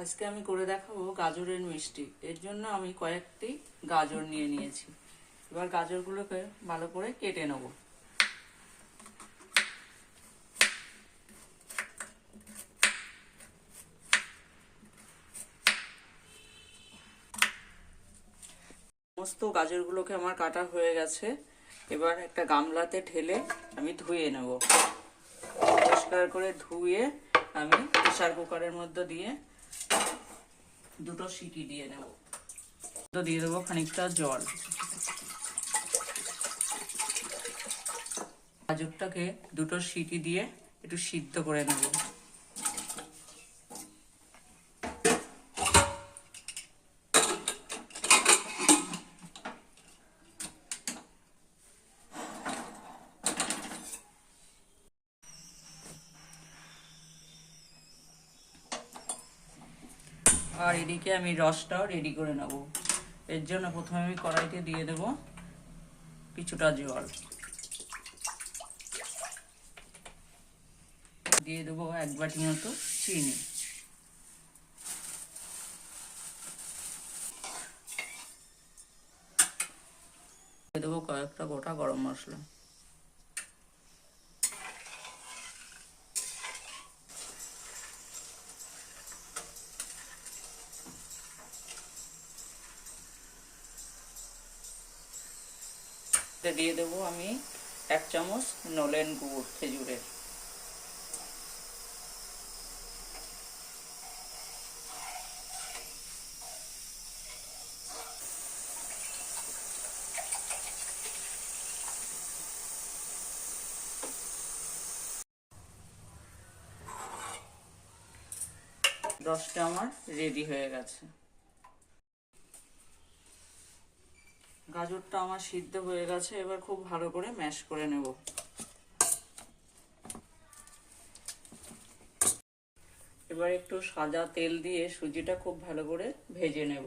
আজকে আমি করে দেখাবো গাজরের মিষ্টি। এর জন্য আমি কয়েকটি গাজর নিয়ে নিয়েছি। এবার গাজরগুলোকে ভালো করে কেটে নেব। সমস্ত গাজরগুলোকে আমার কাটা হয়ে গেছে। এবার একটা গামলাতে ঢেলে আমি ধুয়ে নেব। পরিষ্কার করে ধুয়ে আমি প্রেশার কুকারের মধ্যে দিয়ে দুটো সিটি দিয়ে নেব তো দিয়ে দেবো খানিকটা জল। গাজরটাকে দুটো সিটি দিয়ে একটু সিদ্ধ করে নেব। আর এদিকে আমি রসটাও রেডি করে নেব। এর জন্য প্রথমে আমি কড়াইতে দিয়ে দেব কিছুটা জল। দিয়ে দেবো এক বাটি মতো চিনি। দেবো কয়েকটা গোটা গরম মশলা। এতে দিয়ে দেবো আমি এক চামচ নলেন গুড় খেজুরের। রসটা আমার রেডি হয়ে গেছে। গাজরটা আমার সিদ্ধ হয়ে গেছে, এবার খুব ভালো করে ম্যাশ করে নেব। এবার একটু সাদা তেল দিয়ে সুজিটা খুব ভালো করে ভেজে নেব।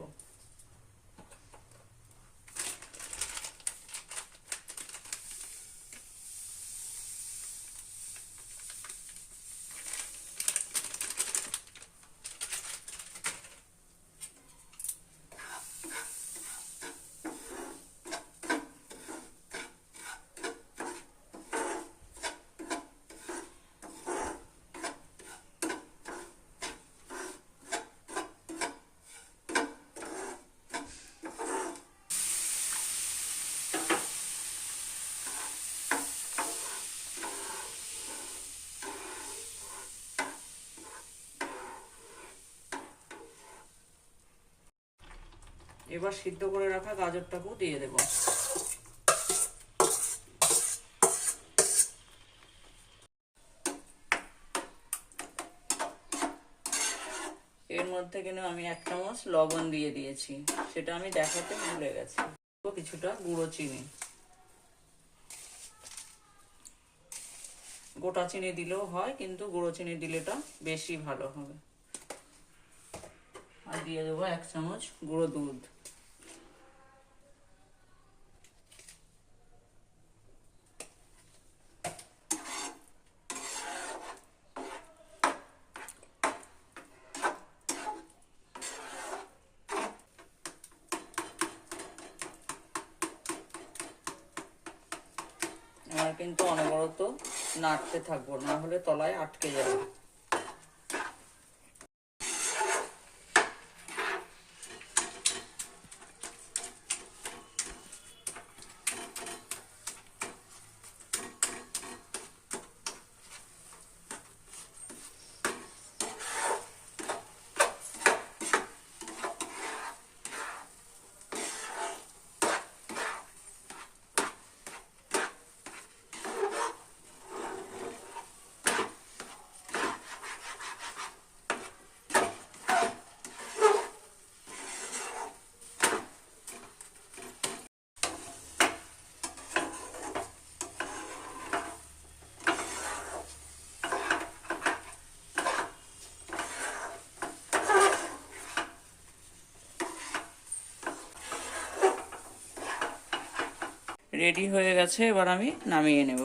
এবার সিদ্ধ করে রাখা গাজরটাকেও দিয়ে দেব। এর মধ্যে কিন্তু আমি এক চামচ লবণ দিয়ে দিয়েছি। সেটা আমি দেখাতে ভুলে গেছি। কিছুটা গুঁড়ো চিনি। গোটা চিনি দিলেও হয়, কিন্তু গুঁড়ো চিনি দিলেটা বেশি ভালো হবে। আর দিয়ে দেবো এক চামচ গুঁড়ো দুধ আমার কিন্তু অনবরত নাড়তে থাকব না হলে তলায় আটকে যাবে। রেডি হয়ে গেছে, এবার আমি নামিয়ে নেব।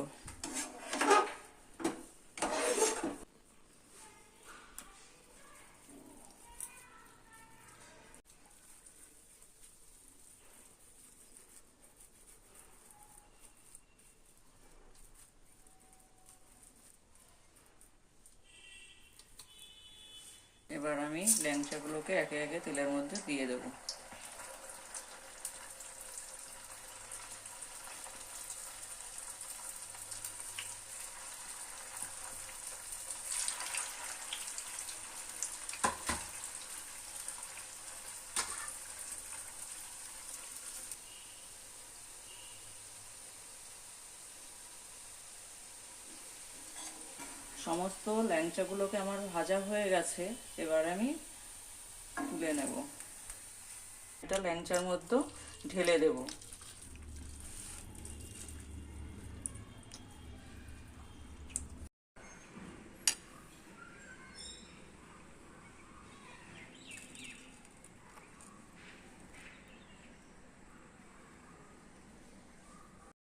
এবার আমি ল্যাংচাগুলোকে একে একে তেলের মধ্যে দিয়ে দেবো। সমস্ত ল্যাংচাগুলোকে আমার ভাজা হয়ে গেছে, এবার আমি তুলে নেব। এটা ল্যাংচার মধ্যে ঢেলে দেবো।